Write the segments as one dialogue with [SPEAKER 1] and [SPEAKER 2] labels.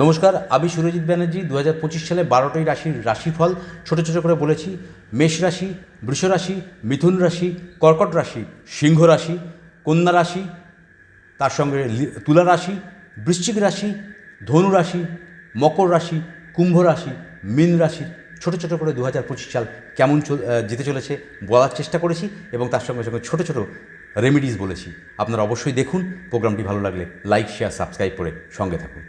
[SPEAKER 1] নমস্কার, আমি সুরজিৎ ব্যানার্জি দু হাজার পঁচিশ সালে বারোটাই রাশির রাশিফল। ছোট ছোট করে বলেছি, মেষ রাশি, বৃষ রাশি, মিথুন রাশি, কর্কট রাশি, সিংহ রাশি, কন্যা রাশি, তার সঙ্গে তুলা রাশি, বৃশ্চিক রাশি, ধনু রাশি, মকর রাশি, কুম্ভ রাশি, মীন রাশি। ছোট ছোট করে দু হাজার পঁচিশ সাল কেমন যেতে চলেছে বলার চেষ্টা করেছি এবং তার সঙ্গে সঙ্গে ছোট ছোট রেমিডিস বলেছি। আপনারা অবশ্যই দেখুন, প্রোগ্রামটি ভালো লাগলে লাইক শেয়ার সাবস্ক্রাইব করে সঙ্গে থাকুন।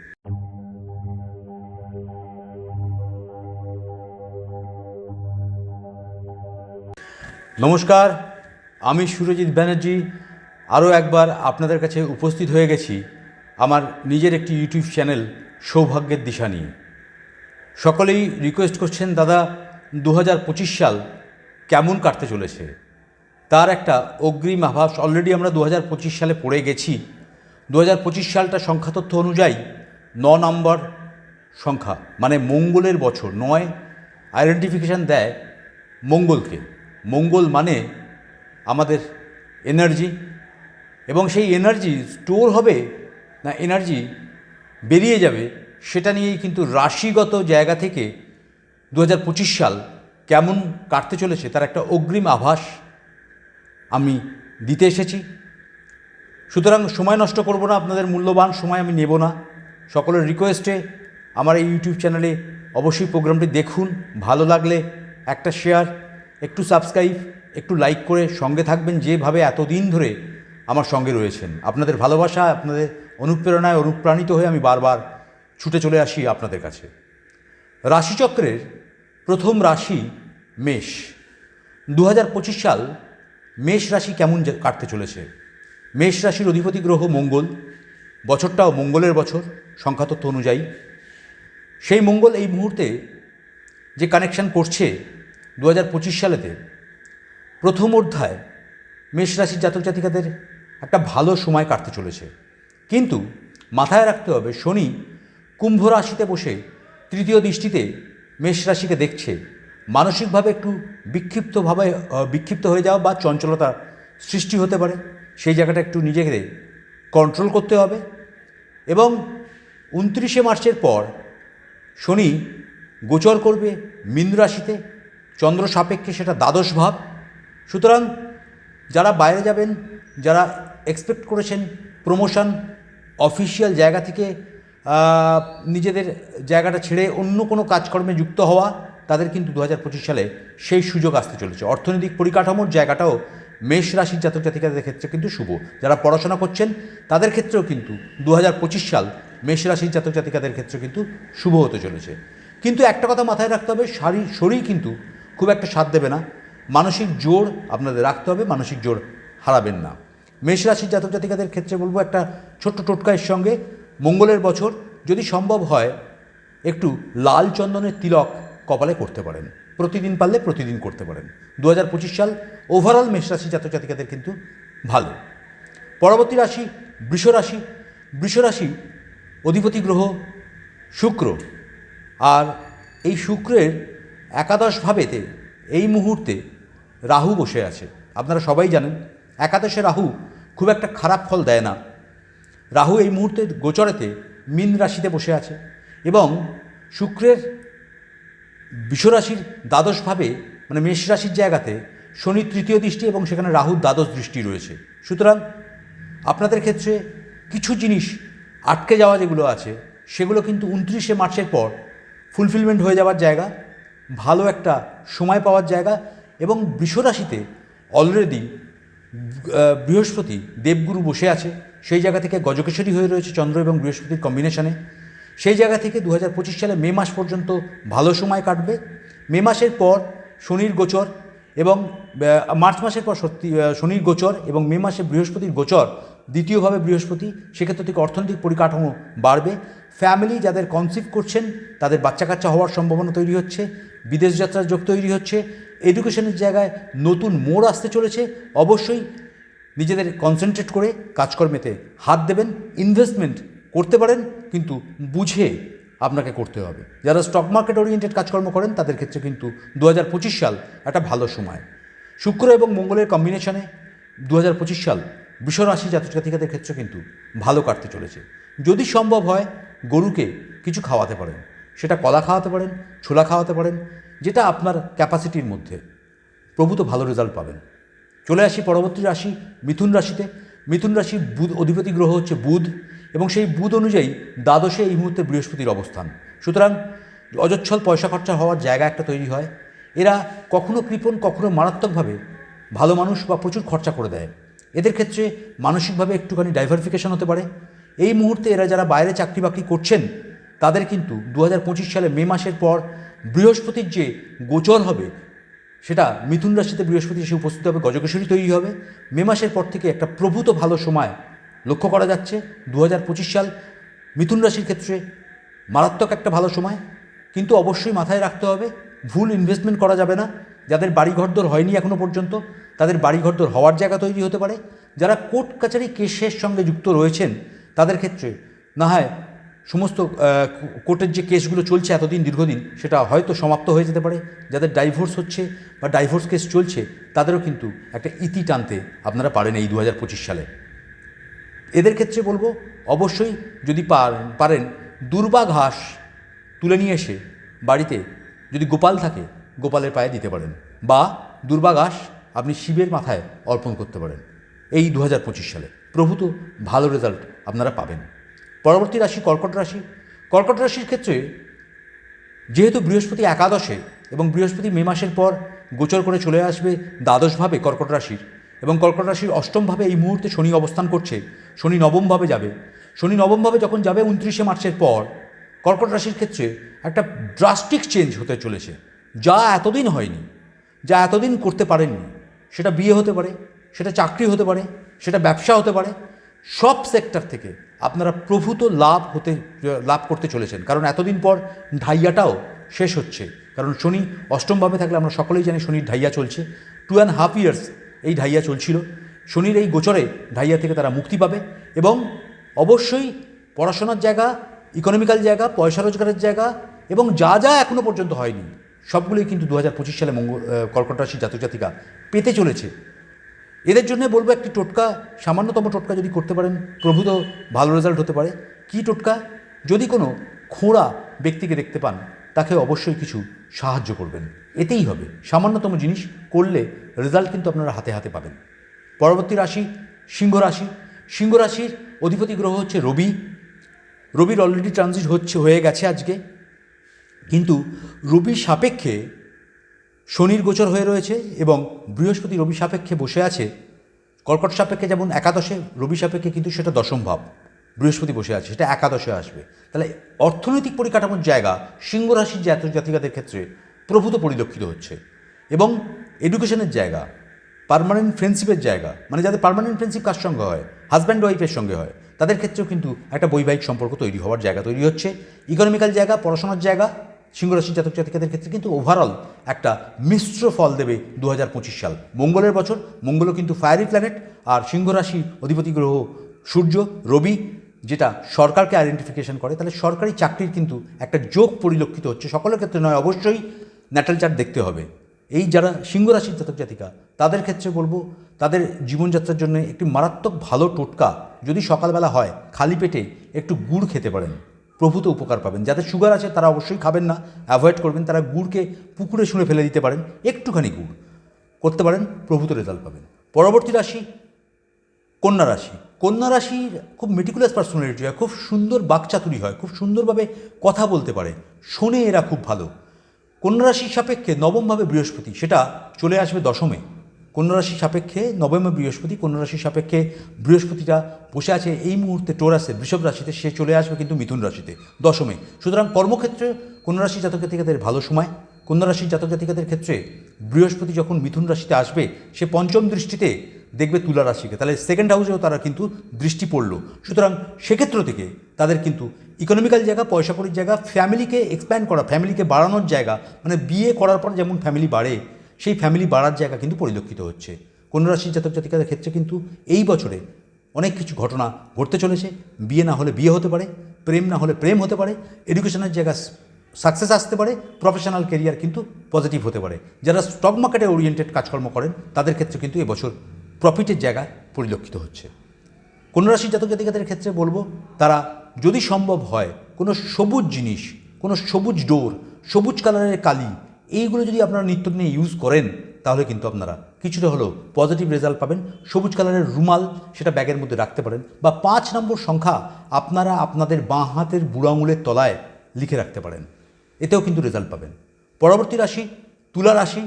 [SPEAKER 1] নমস্কার, আমি সুরজিৎ ব্যানার্জি। আরও একবার আপনাদের কাছে উপস্থিত হয়ে গেছি আমার নিজের একটি ইউটিউব চ্যানেল, সৌভাগ্যের দিশা নিয়ে। সকলেই রিকোয়েস্ট করছেন, দাদা দু হাজার পঁচিশ সাল কেমন কাটতে চলেছে? তার একটা অগ্রিম আভাস অলরেডি আমরা দু হাজার পঁচিশ সালে পড়ে গেছি। দু হাজার পঁচিশ সালটা সংখ্যা তথ্য অনুযায়ী ন নম্বর সংখ্যা মানে মঙ্গলের বছর, নয় আইডেন্টিফিকেশান দেয় মঙ্গলকে। মঙ্গল মানে আমাদের এনার্জি এবং সেই এনার্জি স্টোর হবে না এনার্জি বেরিয়ে যাবে, সেটা নিয়েই কিন্তু রাশিগত জায়গা থেকে দু হাজার পঁচিশ সাল কেমন কাটতে চলেছে তার একটা অগ্রিম আভাস আমি দিতে এসেছি। সুতরাং সময় নষ্ট করব না, আপনাদের মূল্যবান সময় আমি নেব না। সকলের রিকোয়েস্টে আমার এই ইউটিউব চ্যানেলে অবশ্যই প্রোগ্রামটি দেখুন, ভালো লাগলে একটা শেয়ার একটু সাবস্ক্রাইব একটু লাইক করে সঙ্গে থাকবেন যেভাবে এতদিন ধরে আমার সঙ্গে রয়েছেন। আপনাদের ভালোবাসা, আপনাদের অনুপ্রেরণায় অনুপ্রাণিত হয়ে আমি বারবার ছুটে চলে আসি আপনাদের কাছে। রাশিচক্রের প্রথম রাশি মেষ। দু হাজার পঁচিশ সাল মেষ রাশি কেমন কাটতে চলেছে? মেষ রাশির অধিপতি গ্রহ মঙ্গল, বছরটাও মঙ্গলের বছর সংখ্যাতত্ত্ব অনুযায়ী। সেই মঙ্গল এই মুহূর্তে যে কানেকশন করছে দু হাজার পঁচিশ সালেতে প্রথম অধ্যায় মেষ রাশির জাতক জাতিকাদের একটা ভালো সময় কাটতে চলেছে। কিন্তু মাথায় রাখতে হবে, শনি কুম্ভ রাশিতে বসে তৃতীয় দৃষ্টিতে মেষ রাশিকে দেখছে। মানসিকভাবে একটু বিক্ষিপ্তভাবে বিক্ষিপ্ত হয়ে যাওয়া বা চঞ্চলতা সৃষ্টি হতে পারে। সেই জায়গাটা একটু নিজেকে কন্ট্রোল করতে হবে। এবং উনত্রিশে মার্চের পর শনি গোচর করবে মীন রাশিতে। চন্দ্র সাপেক্ষে সেটা দ্বাদশ ভাব। সুতরাং যারা বাইরে যাবেন, যারা এক্সপেক্ট করেছেন প্রমোশন অফিসিয়াল জায়গা থেকে নিজেদের জায়গাটা ছেড়ে অন্য কোনো কাজকর্মে যুক্ত হওয়া, তাদের কিন্তু দু হাজার পঁচিশ সালে সেই সুযোগ আসতে চলেছে। অর্থনৈতিক পরিকাঠামোর জায়গাটাও মেষ রাশির জাতক জাতিকাদের ক্ষেত্রে কিন্তু শুভ। যারা পড়াশোনা করছেন, তাদের ক্ষেত্রেও কিন্তু দু হাজার পঁচিশ সাল মেষ রাশির জাতক জাতিকাদের ক্ষেত্রে কিন্তু শুভ হতে চলেছে। কিন্তু একটা কথা মাথায় রাখতে হবে শারীর শরীর কিন্তু খুব একটা সাথ দেবে না। মানসিক জোর আপনাদের রাখতে হবে, মানসিক জোর হারাবেন না। মেষ রাশির জাতক জাতিকাদের ক্ষেত্রে বলব একটা ছোট্ট টোটকায়ের সঙ্গে, মঙ্গলের বছর যদি সম্ভব হয়, একটু লাল চন্দনের তিলক কপালে করতে পারেন। প্রতিদিন পারলে প্রতিদিন করতে পারেন। দু হাজার পঁচিশ সাল ওভারঅল মেষ রাশি জাতক জাতিকাদের কিন্তু ভালো। পরবর্তী রাশি বৃষ রাশি। বৃষ রাশি অধিপতি গ্রহ শুক্র। আর এই শুক্রের একাদশ ভাবেতে এই মুহূর্তে রাহু বসে আছে। আপনারা সবাই জানেন, একাদশে রাহু খুব একটা খারাপ ফল দেয় না। রাহু এই মুহূর্তে গোচরেতে মীন রাশিতে বসে আছে এবং শুক্রের বিশ্বরাশির দ্বাদশভাবে মানে মেষ রাশির জায়গাতে শনির তৃতীয় দৃষ্টি এবং সেখানে রাহুর দ্বাদশ দৃষ্টি রয়েছে। সুতরাং আপনাদের ক্ষেত্রে কিছু জিনিস আটকে যাওয়া যেগুলো আছে, সেগুলো কিন্তু উনত্রিশে মার্চের পর ফুলফিলমেন্ট হয়ে যাওয়ার জায়গা। ভালো একটা সময় পাওয়ার জায়গা এবং বৃষরাশিতে অলরেডি বৃহস্পতি দেবগুরু বসে আছে। সেই জায়গা থেকে গজকেশ্বরী হয়ে রয়েছে চন্দ্র এবং বৃহস্পতির কম্বিনেশনে সেই জায়গা থেকে দু হাজার পঁচিশ সালে মে মাস পর্যন্ত ভালো সময় কাটবে। মে মাসের পর শনির গোচর এবং মার্চ মাসের পর সত্যি শনির গোচর এবং মে মাসে বৃহস্পতির গোচর দ্বিতীয়ভাবে বৃহস্পতি। সেক্ষেত্র থেকে অর্থনৈতিক পরিকাঠামো বাড়বে। ফ্যামিলি যাদের কনসিভ করছেন, তাদের বাচ্চা কাচ্চা হওয়ার সম্ভাবনা তৈরি হচ্ছে, বিদেশ যাত্রার যোগ তৈরি হচ্ছে এডুকেশনের জায়গায় নতুন মোড় আসতে চলেছে, অবশ্যই নিজেদের কনসেন্ট্রেট করে কাজকর্মেতে হাত দেবেন ইনভেস্টমেন্ট করতে পারেন, কিন্তু বুঝে আপনাকে করতে হবে। যারা স্টক মার্কেট ওরিয়েন্টেড কাজকর্ম করেন, তাদের ক্ষেত্রে কিন্তু দু হাজার পঁচিশ সাল একটা ভালো সময়। শুক্র এবং মঙ্গলের কম্বিনেশনে দু হাজার পঁচিশ সাল বৃষরাশি জাতক জাতিকাদের ক্ষেত্রে কিন্তু ভালো কাটতে চলেছে। যদি সম্ভব হয় গরুকে কিছু খাওয়াতে পারেন। সেটা কলা খাওয়াতে পারেন, ছোলা খাওয়াতে পারেন, যেটা আপনার ক্যাপাসিটির মধ্যে। প্রভূত ভালো রেজাল্ট পাবেন। চলে আসি পরবর্তী রাশি, মিথুন রাশিতে। মিথুন রাশির বুধ অধিপতি গ্রহ হচ্ছে বুধ এবং সেই বুধ অনুযায়ী দ্বাদশে এই মুহূর্তে বৃহস্পতির অবস্থান। সুতরাং অজচ্ছল পয়সা খরচা হওয়ার জায়গা একটা তৈরি হয়। এরা কখনো কৃপণ, কখনো মারাত্মকভাবে ভালো মানুষ বা প্রচুর খরচা করে দেয়। এদের ক্ষেত্রে মানসিকভাবে একটুখানি ডাইভারফিকেশন হতে পারে। এই মুহূর্তে এরা যারা বাইরে চাকরি বাকরি করছেন, তাদের কিন্তু দু হাজার পঁচিশ সালে মে মাসের পর বৃহস্পতির যে গোচর হবে, সেটা মিথুন রাশিতে বৃহস্পতি এসে উপস্থিত হবে, গজকেশরী তৈরি হবে। মে মাসের পর থেকে একটা প্রভূত ভালো সময় লক্ষ্য করা যাচ্ছে। দু হাজার পঁচিশ সাল মিথুন রাশির ক্ষেত্রে মারাত্মক একটা ভালো সময়, কিন্তু অবশ্যই মাথায় রাখতে হবে, ভুল ইনভেস্টমেন্ট করা যাবে না। যাদের বাড়িঘরদোর হয়নি এখনও পর্যন্ত, তাদের বাড়িঘরদোর হওয়ার জায়গা তৈরি হতে পারে। যারা কোর্ট কাছারি কেসের সঙ্গে যুক্ত রয়েছেন তাদের ক্ষেত্রে। না হয় সমস্ত কোর্টের যে কেসগুলো চলছে এতদিন, দীর্ঘদিন, সেটা হয়তো সমাপ্ত হয়ে যেতে পারে। যাদের ডাইভোর্স হচ্ছে বা ডাইভোর্স কেস চলছে, তাদেরও কিন্তু একটা ইতি টানতে আপনারা পারেন এই দু হাজার পঁচিশ সালে। এদের ক্ষেত্রে বলব, অবশ্যই যদি পারেন পারেন, দুর্বা ঘাস তুলে নিয়ে এসে বাড়িতে যদি গোপাল থাকে, গোপালের পায়ে দিতে পারেন বা দুর্বা ঘাস আপনি শিবের মাথায় অর্পণ করতে পারেন। এই দু হাজার পঁচিশ সালে। প্রভূত ভালো রেজাল্ট আপনারা পাবেন। পরবর্তী রাশি কর্কট রাশি। কর্কট রাশির ক্ষেত্রে যেহেতু বৃহস্পতি একাদশে এবং বৃহস্পতি মে মাসের পর গোচর করে চলে আসবে দ্বাদশভাবে কর্কট রাশির এবং কর্কট রাশির অষ্টমভাবে এই মুহূর্তে শনি অবস্থান করছে, শনি নবমভাবে যাবে। শনি নবমভাবে যখন যাবে উনত্রিশে মার্চের পর, কর্কট রাশির ক্ষেত্রে একটা ড্রাস্টিক চেঞ্জ হতে চলেছে। যা এতদিন হয়নি, যা এতদিন করতে পারেননি। সেটা বিয়ে হতে পারে, সেটা চাকরি হতে পারে, সেটা ব্যবসা হতে পারে সব সেক্টর থেকে আপনারা প্রভূত লাভ হতে, লাভ করতে চলেছেন। কারণ এতদিন পর ঢাইয়াটাও শেষ হচ্ছে। কারণ শনি অষ্টমভাবে থাকলে আমরা সকলেই জানি শনির ঢাইয়া চলছে। টু অ্যান্ড হাফ ইয়ার্স এই ঢাইয়া চলছিল। শনির এই গোচরে ঢাইয়া থেকে তারা মুক্তি পাবে এবং অবশ্যই পড়াশোনার জায়গা ইকোনমিক্যাল জায়গা, পয়সা রোজগারের জায়গা এবং যা যা এখনও পর্যন্ত হয়নি, সবগুলোই কিন্তু দু সালে মঙ্গল কর্কট রাশির জাতক জাতিকা পেতে চলেছে। এদের জন্য বলব একটি টোটকা, সামান্যতম টোটকা যদি করতে পারেন, প্রভূত ভালো রেজাল্ট হতে পারে। কি টোটকা? যদি কোনো খোঁড়া ব্যক্তিকে দেখতে পান, তাকে অবশ্যই কিছু সাহায্য করবেন। এতেই হবে। সামান্যতম জিনিস করলে রেজাল্ট কিন্তু আপনারা হাতে হাতে পাবেন। পরবর্তী রাশি, সিংহ রাশি। সিংহ রাশির অধিপতি গ্রহ হচ্ছে রবি। রবির অলরেডি ট্রানজিট হচ্ছে, হয়ে গেছে আজকে। কিন্তু রবি সাপেক্ষে শনির গোচর হয়ে রয়েছে এবং বৃহস্পতি রবি সাপেক্ষে বসে আছে। কর্কট সাপেক্ষে যেমন একাদশে রবি সাপেক্ষে কিন্তু সেটা দশম ভাব বৃহস্পতি বসে আছে, সেটা একাদশে আসবে। তাহলে অর্থনৈতিক পরিকাঠামোর জায়গা সিংহ রাশির জাতক জাতিকাদের ক্ষেত্রে প্রভূত পরিলক্ষিত হচ্ছে। এবং এডুকেশনের জায়গা, পার্মানেন্ট ফ্রেন্ডশিপের জায়গা মানে যাদের পারমানেন্ট ফ্রেন্ডশিপ কার সঙ্গে হয়? হাজব্যান্ড ওয়াইফের সঙ্গে হয়। তাদের ক্ষেত্রেও কিন্তু একটা বৈবাহিক সম্পর্ক তৈরি হওয়ার জায়গা তৈরি হচ্ছে। ইকোনমিক্যাল জায়গা, পড়াশোনার জায়গা সিংহরাশির জাতক জাতিকাদের ক্ষেত্রে কিন্তু ওভারঅল একটা মিশ্র ফল দেবে দু হাজার পঁচিশ সাল। মঙ্গলের বছর, মঙ্গলও কিন্তু ফায়ারি প্ল্যানেট আর সিংহরাশি অধিপতি গ্রহ সূর্য, রবি, যেটা সরকারকে আইডেন্টিফিকেশন করে, তাহলে সরকারি চাকরির কিন্তু একটা যোগ পরিলক্ষিত হচ্ছে। সকলের ক্ষেত্রে নয়, অবশ্যই ন্যাটাল চার্ট দেখতে হবে। এই যারা সিংহ রাশির জাতক জাতিকা, তাদের ক্ষেত্রে বলব, তাদের জীবনযাত্রার জন্য একটি মারাত্মক ভালো টোটকা, যদি সকালবেলা হয়, খালি পেটে একটু গুড় খেতে পারেন। প্রভূত উপকার পাবেন। যাদের সুগার আছে, তারা অবশ্যই খাবেন না। অ্যাভয়েড করবেন। তারা গুড়কে পুকুরে শুনে ফেলে দিতে পারেন। একটুখানি গুড় করতে পারেন, প্রভূত রেজাল্ট পাবেন। পরবর্তী রাশি, কন্যা রাশি। কন্যা রাশির খুব মেটিকুলাস পার্সোনালিটি হয় খুব সুন্দর বাকচাতুরি হয়, খুব সুন্দরভাবে কথা বলতে পারে, শোনে এরা খুব ভালো। কন্যা রাশির সাপেক্ষে নবমভাবে বৃহস্পতি, সেটা চলে আসবে দশমে। কন্যা রাশির সাপেক্ষে নবমে বৃহস্পতি, কন্যা রাশির সাপেক্ষে বৃহস্পতিটা বসে আছে এই মুহূর্তে টোরাসে, বৃষভ রাশিতে সে চলে আসবে কিন্তু মিথুন রাশিতে, দশমে। সুতরাং কর্মক্ষেত্রে কন্যা রাশির জাতক জাতিকাদের ভালো সময়। কন্যা রাশির জাতক জাতিকাদের ক্ষেত্রে বৃহস্পতি যখন মিথুন রাশিতে আসবে, সে পঞ্চম দৃষ্টিতে দেখবে তুলা রাশিকে। তাহলে সেকেন্ড হাউসেও তারা কিন্তু দৃষ্টি পড়ল। সুতরাং সেক্ষেত্র থেকে তাদের কিন্তু ইকোনমিক্যাল জায়গা পয়সা কড়ির জায়গা ফ্যামিলিকে এক্সপ্যান্ড করা ফ্যামিলিকে বাড়ানোর জায়গা মানে বিয়ে করার পর যেমন ফ্যামিলি বাড়ে সেই ফ্যামিলি বাড়ার জায়গা কিন্তু পরিলক্ষিত হচ্ছে। কন্যা রাশির জাতক জাতিকাদের ক্ষেত্রে কিন্তু এই বছরে অনেক কিছু ঘটনা ঘটতে চলেছে। বিয়ে না হলে বিয়ে হতে পারে, প্রেম না হলে প্রেম হতে পারে এডুকেশনের জায়গা সাকসেস আসতে পারে প্রফেশনাল কেরিয়ার কিন্তু পজিটিভ হতে পারে। যারা স্টক মার্কেটে ওরিয়েন্টেড কাজকর্ম করেন, তাদের ক্ষেত্রে কিন্তু এবছর প্রফিটের জায়গা পরিলক্ষিত হচ্ছে। কোন রাশির জাতক জাতিকাদের ক্ষেত্রে বলব, তারা যদি সম্ভব হয়, কোনো সবুজ জিনিস, কোনো সবুজ ডোর, সবুজ কালারের কালি এইগুলো যদি আপনারা নিত্যদিনে ইউজ করেন, তাহলে কিন্তু আপনারা কিছুটা হলেও পজিটিভ রেজাল্ট পাবেন। সবুজ কালারের রুমাল সেটা ব্যাগের মধ্যে রাখতে পারেন বা পাঁচ নম্বর সংখ্যা আপনারা আপনাদের বাঁ হাতের বুড়ো আঙুলের তলায় লিখে রাখতে পারেন। এতেও কিন্তু রেজাল্ট পাবেন। পরবর্তী রাশি, তুলা রাশি।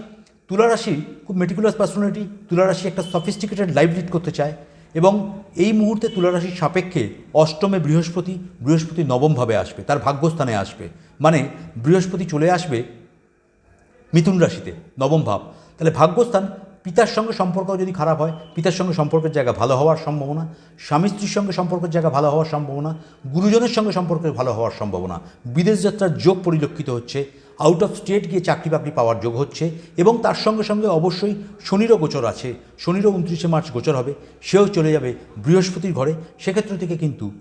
[SPEAKER 1] তুলা রাশি খুব মেটিকুলাস পার্সোনালিটি তুলা রাশি একটা সফিস্টিকেটেড লাইফ লিড করতে চায় এবং এই মুহূর্তে তুলা রাশির সাপেক্ষে অষ্টমে বৃহস্পতি বৃহস্পতি নবমভাবে আসবে, তার ভাগ্যস্থানে আসবে। মানে বৃহস্পতি চলে আসবে মিথুন রাশিতে, নবম ভাব। তাহলে ভাগ্যস্থান, পিতার সঙ্গে সম্পর্ক যদি খারাপ হয়, পিতার সঙ্গে সম্পর্কের জায়গা ভালো হওয়ার সম্ভাবনা, স্বামী স্ত্রীর সঙ্গে সম্পর্কের জায়গা ভালো হওয়ার সম্ভাবনা, গুরুজনের সঙ্গে সম্পর্কের ভালো হওয়ার সম্ভাবনা, বিদেশ যাত্রার যোগ পরিলক্ষিত হচ্ছে আউট অফ স্টেট গিয়ে চাকরি বাকরি পাওয়ার যোগ হচ্ছে এবং তার সঙ্গে সঙ্গে অবশ্যই শনিরও গোচর আছে, শনিরও উনত্রিশে মার্চ গোচর হবে, সেও চলে যাবে বৃহস্পতির ঘরে, সেক্ষেত্র থেকে কিন্তু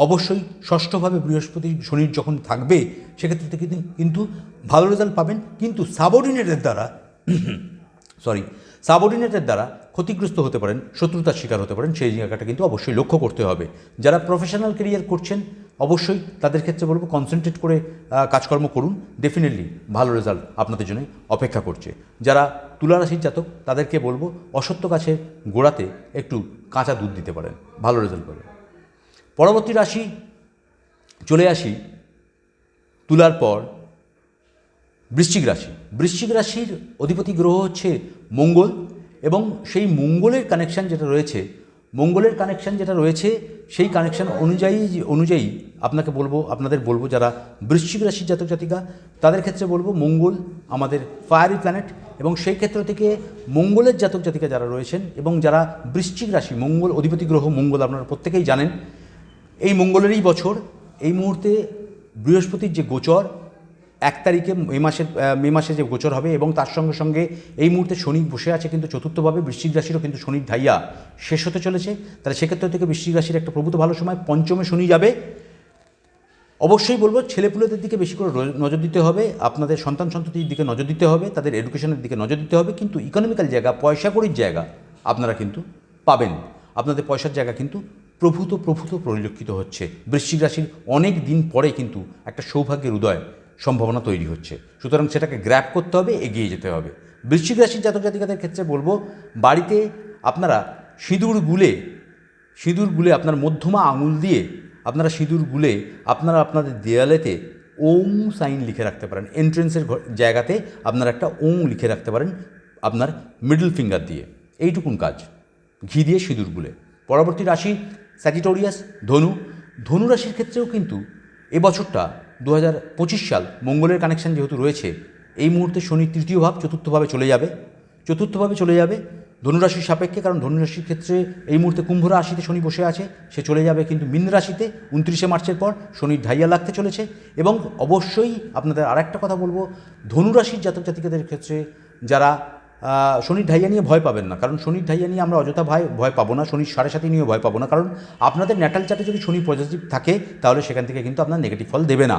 [SPEAKER 1] অবশ্যই ষষ্ঠভাবে বৃহস্পতি শনির যখন থাকবে, সেক্ষেত্রে কিন্তু- কিন্তু ভালো রেজাল্ট পাবেন। কিন্তু সাবঅর্ডিনেটের দ্বারা সরি সাবঅর্ডিনেটের দ্বারা ক্ষতিগ্রস্ত হতে পারেন, শত্রুতার শিকার হতে পারেন, সেই জায়গাটা কিন্তু অবশ্যই লক্ষ্য করতে হবে। যারা প্রফেশনাল কেরিয়ার করছেন, অবশ্যই তাদের ক্ষেত্রে বলব কনসেন্ট্রেট করে কাজকর্ম করুন। ডেফিনেটলি ভালো রেজাল্ট আপনাদের জন্য অপেক্ষা করছে। যারা তুলা রাশির জাতক, তাদেরকে বলব অসত্য গাছের গোড়াতে একটু কাঁচা দুধ দিতে পারেন। ভালো রেজাল্ট পাবেন। পরবর্তী রাশি, চলে আসি তুলার পর, বৃশ্চিক রাশি। বৃশ্চিক রাশির অধিপতি গ্রহ হচ্ছে মঙ্গল এবং সেই মঙ্গলের কানেকশান যেটা রয়েছে, মঙ্গলের কানেকশান যেটা রয়েছে, সেই কানেকশান অনুযায়ী অনুযায়ী আপনাকে বলব, আপনাদের বলব যারা বৃশ্চিক রাশির জাতক জাতিকা, তাদের ক্ষেত্রে বলব মঙ্গল আমাদের ফায়ারি প্ল্যানেট এবং সেই ক্ষেত্র থেকে মঙ্গলের জাতক জাতিকা যারা রয়েছেন এবং যারা বৃশ্চিক রাশি, মঙ্গল অধিপতি গ্রহ, মঙ্গল আপনারা প্রত্যেকেই জানেন এই মঙ্গলেরই বছর, এই মুহূর্তে বৃহস্পতির যে গোচর, এক তারিখে মে মাসের মে মাসে যে গোচর হবে এবং তার সঙ্গে সঙ্গে এই মুহূর্তে শনি বসে আছে কিন্তু চতুর্থভাবে বৃশ্চিক রাশিরও কিন্তু শনির ঢাইয়া শেষ হতে চলেছে। তাহলে সেক্ষেত্রে থেকে বৃশ্চিক রাশির একটা প্রভূত ভালো সময়, পঞ্চমে শনি যাবে। অবশ্যই বলব, ছেলেপুলেদের দিকে বেশি করে নজর দিতে হবে, আপনাদের সন্তান সন্ততির দিকে নজর দিতে হবে, তাদের এডুকেশনের দিকে নজর দিতে হবে, কিন্তু ইকোনমিক্যাল জায়গা, পয়সা কড়ির জায়গা আপনারা কিন্তু পাবেন। আপনাদের পয়সার জায়গা কিন্তু প্রভূত প্রভূত পরিলক্ষিত হচ্ছে। বৃশ্চিক রাশির অনেক দিন পরে কিন্তু একটা সৌভাগ্যের উদয় সম্ভাবনা তৈরি হচ্ছে। সুতরাং সেটাকে গ্র্যাপ করতে হবে, এগিয়ে যেতে হবে। বৃশ্চিক রাশির জাতক জাতিকাদের ক্ষেত্রে বলব, বাড়িতে আপনারা সিঁদুর গুলে সিঁদুর গুলে আপনার মধ্যমা আঙুল দিয়ে আপনারা সিঁদুর গুলে আপনারা আপনাদের দেয়ালেতে ওং সাইন লিখে রাখতে পারেন। এন্ট্রেন্সের জায়গাতে আপনারা একটা ওং লিখে রাখতে পারেন আপনার মিডল ফিঙ্গার দিয়ে। এইটুকুন কাজ। ঘি দিয়ে সিঁদুর গুলে। পরবর্তী রাশি স্যাজিটোরিয়াস ধনু। ধনু রাশির ক্ষেত্রেও কিন্তু এবছরটা দু হাজার পঁচিশ সাল মঙ্গলের কানেকশন যেহেতু রয়েছে, এই মুহূর্তে শনি তৃতীয় ভাব চতুর্থভাবে চলে যাবে। চতুর্থভাবে চলে যাবে ধনুরাশির সাপেক্ষে, কারণ ধনুরাশির ক্ষেত্রে এই মুহূর্তে কুম্ভ রাশিতে শনি বসে আছে, সে চলে যাবে কিন্তু মীন রাশিতে উনত্রিশে মার্চের পর শনির ঢাইয়া লাগতে চলেছে। এবং অবশ্যই আপনাদের আরেকটা কথা বলব ধনুরাশির জাতক জাতিকাদের ক্ষেত্রে যারা শনির ঢাইয়া নিয়ে ভয় পাবেন না। কারণ শনির ঢাইয়া নিয়ে আমরা অযথা ভয় ভয় পাবো না, শনির সাড়ে সাথে নিয়ে ভয় পাবো না। কারণ আপনাদের ন্যাটাল চার্টে যদি শনি পজিটিভ থাকে, তাহলে সেখান থেকে কিন্তু আপনার নেগেটিভ ফল দেবে না।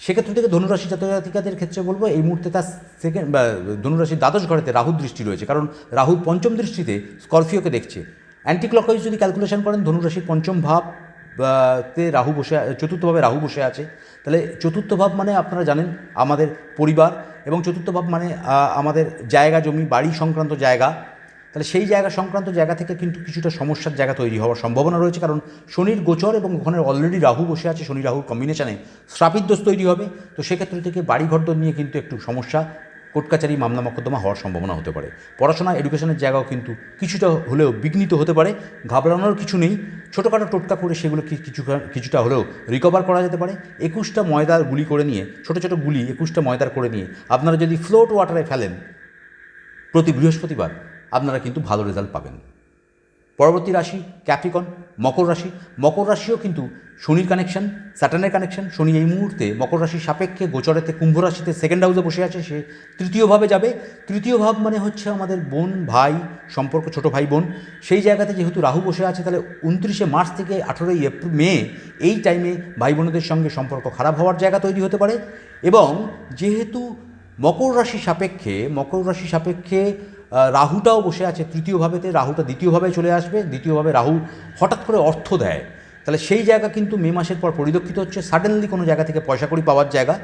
[SPEAKER 1] সেক্ষেত্র থেকে ধনুরাশি জাতক জাতিকাদের ক্ষেত্রে বলব, এই মুহূর্তে তার সেকেন্ড বা ধনুরাশির দ্বাদশ ঘরেতে রাহু দৃষ্টি রয়েছে। কারণ রাহু পঞ্চম দৃষ্টিতে স্করপিওকে দেখছে। অ্যান্টি ক্লকওয়াইজ যদি ক্যালকুলেশন করেন, ধনুরাশির পঞ্চম ভাব তে রাহু বসে চতুর্থভাবে রাহু বসে আছে। তাহলে চতুর্থ ভাব মানে আপনারা জানেন আমাদের পরিবার এবং চতুর্থ ভাব মানে আমাদের জায়গা, জমি, বাড়ি সংক্রান্ত জায়গা। তাহলে সেই জায়গা সংক্রান্ত জায়গা থেকে কিন্তু কিছুটা সমস্যার জায়গা তৈরি হওয়ার সম্ভাবনা রয়েছে, কারণ শনির গোচর এবং ওখানে অলরেডি রাহু বসে আছে, শনি রাহুর কম্বিনেশানে শ্রাপিত দোষ তৈরি হবে। তো সেক্ষেত্রে থেকে বাড়ি ঘর নিয়ে কিন্তু একটু সমস্যা। কোর্ট কাচারি মামলা মকদ্দমা হওয়ার সম্ভাবনা হতে পারে। পড়াশোনা এডুকেশনের জায়গাও কিন্তু কিছুটা হলেও বিঘ্নিত হতে পারে। ঘাবড়ানোর কিছু নেই। ছোটোখাটো টোটকা করে সেগুলো কিছু কিছুটা হলেও রিকভার করা যেতে পারে। একুশটা ময়দার গুলি করে নিয়ে, ছোটো ছোটো গুলি একুশটা ময়দার করে নিয়ে আপনারা যদি ফ্লোট ওয়াটারে ফেলেন প্রতি বৃহস্পতিবার, আপনারা কিন্তু ভালো রেজাল্ট পাবেন। পরবর্তী রাশি ক্যাপ্রিকন, মকর রাশি। মকর রাশিও কিন্তু শনির কানেকশন স্যাটার্নের কানেকশন শনি এই মুহূর্তে মকর রাশির সাপেক্ষে গোচরেতে কুম্ভ রাশিতে সেকেন্ড হাউসে বসে আছে। সে তৃতীয়ভাবে যাবে। তৃতীয় ভাব মানে হচ্ছে আমাদের বোন, ভাই, সম্পর্ক, ছোট ভাই, বোন। সেই জায়গাতে যেহেতু রাহু বসে আছে, তাহলে উনত্রিশে মার্চ থেকে আঠেরোই এপ্রিল, মে এই টাইমে ভাই বোনদের সঙ্গে সম্পর্ক খারাপ হওয়ার জায়গা তৈরি হতে পারে। এবং যেহেতু মকর রাশি সাপেক্ষে, মকর রাশি সাপেক্ষে রাহুটাও বসে আছে, তৃতীয়ভাবেতে রাহুটা দ্বিতীয়ভাবে চলে আসবে, দ্বিতীয়ভাবে রাহু হঠাৎ করে অর্থ দেয়। তাহলে সেই জায়গা কিন্তু মে মাসের পর পরিলক্ষিত হচ্ছে। সাডেনলি কোনো জায়গা থেকে পয়সা কড়ি পাওয়ার জায়গা।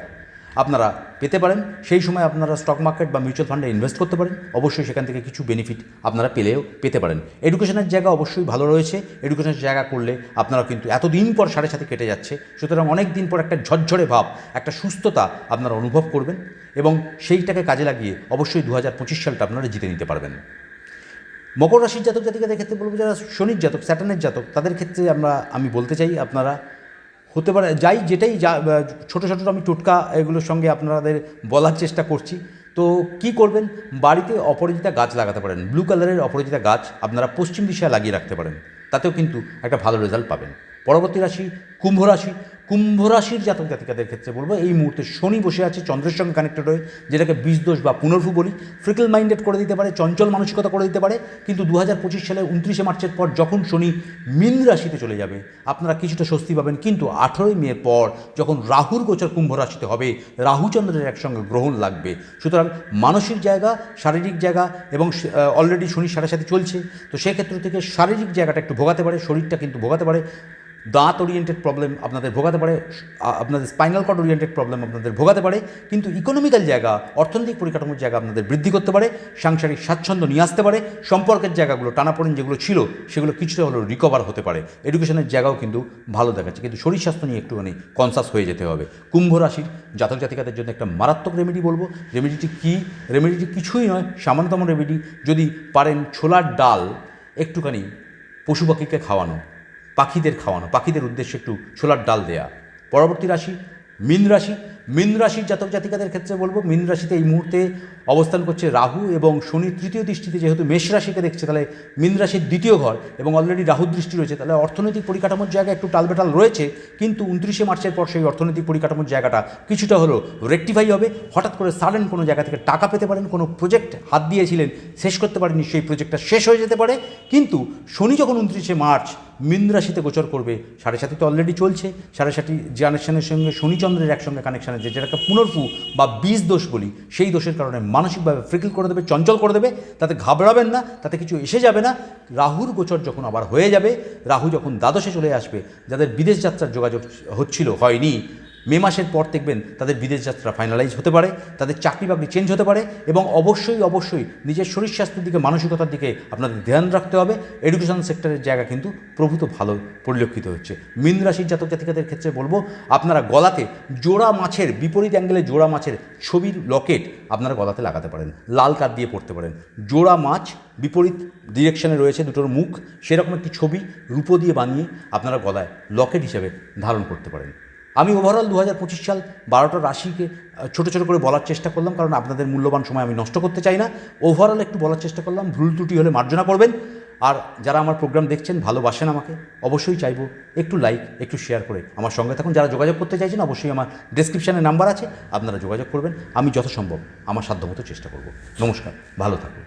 [SPEAKER 1] আপনারা পেতে পারেন। সেই সময় আপনারা স্টক মার্কেট বা মিউচুয়াল ফান্ডে ইনভেস্ট করতে পারেন। অবশ্যই সেখান থেকে কিছু বেনিফিট আপনারা পেলেও পেতে পারেন। এডুকেশনের জায়গা অবশ্যই ভালো রয়েছে। এডুকেশনের জায়গা করলে আপনারা কিন্তু এতদিন পর সাড়ে সাথে কেটে যাচ্ছে, সুতরাং অনেক দিন পর একটা ঝরঝরে ভাব, একটা সুস্থতা আপনারা অনুভব করবেন এবং সেইটাকে কাজে লাগিয়ে অবশ্যই দু হাজার পঁচিশ সালটা আপনারা জিতে নিতে পারবেন। মকর রাশির জাতক জাতিকাদের ক্ষেত্রে বলব, যারা শনির জাতক স্যাটানের জাতক, তাদের ক্ষেত্রে আমরা, আমি বলতে চাই আপনারা হতে পারে, যাই যেটাই যা ছোটো ছোটো আমি টোটকা এগুলোর সঙ্গে আপনাদের বলার চেষ্টা করছি। তো কি করবেন? বাড়িতে অপরাজিতা গাছ লাগাতে পারেন ব্লু কালারের অপরাজিতা গাছ আপনারা পশ্চিম দিশায় লাগিয়ে রাখতে পারেন, তাতেও কিন্তু একটা ভালো রেজাল্ট পাবেন। পরবর্তী রাশি কুম্ভ রাশি কুম্ভ রাশির জাতক জাতিকাদের ক্ষেত্রে বলব, এই মুহূর্তে শনি বসে আছে, চন্দ্রের সঙ্গে কানেক্টেড হয়ে, যেটাকে বিষ বা পুনর্ভু বলি। ফ্রিকল মাইন্ডেড করে দিতে পারে, চঞ্চল মানসিকতা করে দিতে পারে, কিন্তু দু হাজার পঁচিশ সালে উনত্রিশে মার্চের পর যখন শনি মীন রাশিতে চলে যাবে, আপনারা কিছুটা স্বস্তি পাবেন, কিন্তু আঠেরোই মের পর যখন রাহুর গোচর কুম্ভ রাশিতে হবে রাহু চন্দ্রের একসঙ্গে গ্রহণ লাগবে। সুতরাং মানসিক জায়গা, শারীরিক জায়গা এবং অলরেডি শনি সাড়ে সাথে চলছে, তো সেক্ষেত্র থেকে শারীরিক জায়গাটা একটু ভোগাতে পারে, শরীরটা কিন্তু ভোগাতে পারে। দাঁত ওরিয়েন্টেড প্রবলেম আপনাদের ভোগাতে পারে আপনাদের স্পাইনাল কর্ড ওরিয়েন্টেড প্রবলেম আপনাদের ভোগাতে পারে, কিন্তু ইকোনমিক্যাল জায়গা, অর্থনৈতিক পরিকাঠামোর জায়গা আপনাদের বৃদ্ধি করতে পারে, সাংসারিক স্বাচ্ছন্দ্য নিয়ে আসতে পারে, সম্পর্কের জায়গাগুলো টানাপোড়েন যেগুলো ছিল, সেগুলো কিছুটা হলেও রিকভার হতে পারে। এডুকেশনের জায়গাও কিন্তু ভালো দেখাচ্ছে, কিন্তু শরীর স্বাস্থ্য নিয়ে একটুখানি কনসাস হয়ে যেতে হবে। কুম্ভ রাশির জাতক জাতিকাদের জন্য একটা মারাত্মক রেমেডি বলব। রেমেডিটি কী? রেমেডিটি কিছুই নয়, সামান্যতম রেমেডি যদি পারেন ছোলার ডাল, একটুখানি পশু পাখিকে খাওয়ানো। পাখিদের খাওয়ানো পাখিদের উদ্দেশ্যে একটু ছোলার ডাল দেয়া। পরবর্তী রাশি মীন রাশি মীন রাশির জাতক জাতিকাদের ক্ষেত্রে বলব, মীন রাশিতে এই মুহূর্তে অবস্থান করছে রাহু এবং শনি তৃতীয় দৃষ্টিতে যেহেতু মেষ রাশিকে দেখছে, তাহলে মীন রাশির দ্বিতীয় ঘর এবং অলরেডি রাহুর দৃষ্টি রয়েছে, তাহলে অর্থনৈতিক পরিকাঠামোর জায়গা একটু টালবেটাল রয়েছে, কিন্তু উনত্রিশে মার্চের পর সেই অর্থনৈতিক পরিকাঠামোর জায়গাটা কিছুটা হলো রেকটিফাই হবে। হঠাৎ করে সাডেন কোনো জায়গা থেকে টাকা পেতে পারেন, কোনো প্রজেক্ট হাত দিয়েছিলেন, শেষ করতে পারেননি, সেই প্রজেক্টটা শেষ হয়ে যেতে পারে। কিন্তু শনি যখন উনত্রিশে মার্চ মীন রাশিতে গোচর করবে, সাড়ে সাথে তো অলরেডি চলছে, সাড়ে সাথে কানেকশানের সঙ্গে শনিচন্দ্রের একসঙ্গে কানেকশান আছে যেটাকে পুনর্ফু বা বীজ দোষ বলি, সেই দোষের কারণে মানসিকভাবে ফ্রিকিল করে দেবে, চঞ্চল করে দেবে, তাতে ঘাবড়াবেন না, তাতে কিছু এসে যাবে না। রাহুর গোচর যখন আবার হয়ে যাবে, রাহু যখন দ্বাদশে চলে আসবে, যাদের বিদেশ যাত্রার যোগাযোগ হচ্ছিল, হয়নি মে মাসের পর দেখবেন তাদের বিদেশ যাত্রা ফাইনালাইজ হতে পারে, তাদের চাকরি বাকরি চেঞ্জ হতে পারে এবং অবশ্যই অবশ্যই নিজের শরীর স্বাস্থ্যের দিকে, মানসিকতার দিকে আপনাদের ধ্যান রাখতে হবে। এডুকেশন সেক্টরের জায়গা কিন্তু প্রভূত ভালো পরিলক্ষিত হচ্ছে। মীন রাশির জাতক জাতিকাদের ক্ষেত্রে বলব, আপনারা গলাতে জোড়া মাছের, বিপরীত অ্যাঙ্গেলে জোড়া মাছের ছবির লকেট আপনারা গলাতে লাগাতে পারেন, লাল কাঠ দিয়ে পড়তে পারেন। জোড়া মাছ বিপরীত ডিরেকশনে রয়েছে দুটোর মুখ, সেরকম একটি ছবি রূপো দিয়ে বানিয়ে আপনারা গলায় লকেট হিসেবে ধারণ করতে পারেন। আমি ওভারঅল দু হাজার পঁচিশ সাল বারোটা রাশিকে ছোট ছোট করে বলার চেষ্টা করলাম, কারণ আপনাদের মূল্যবান সময় আমি নষ্ট করতে চাই না। ওভারঅল একটু বলার চেষ্টা করলাম, ভুল ত্রুটি হলে মার্জনা করবেন। আর যারা আমার প্রোগ্রাম দেখছেন, ভালোবাসেন আমাকে, অবশ্যই চাইব একটু লাইক একটু শেয়ার করে আমার সঙ্গে থাকুন। যারা যোগাযোগ করতে চাইছেন, অবশ্যই আমার ডেসক্রিপশানে নাম্বার আছে, আপনারা যোগাযোগ করবেন। আমি যথাসম্ভব আমার সাধ্যমতো চেষ্টা করব। নমস্কার, ভালো থাকুন।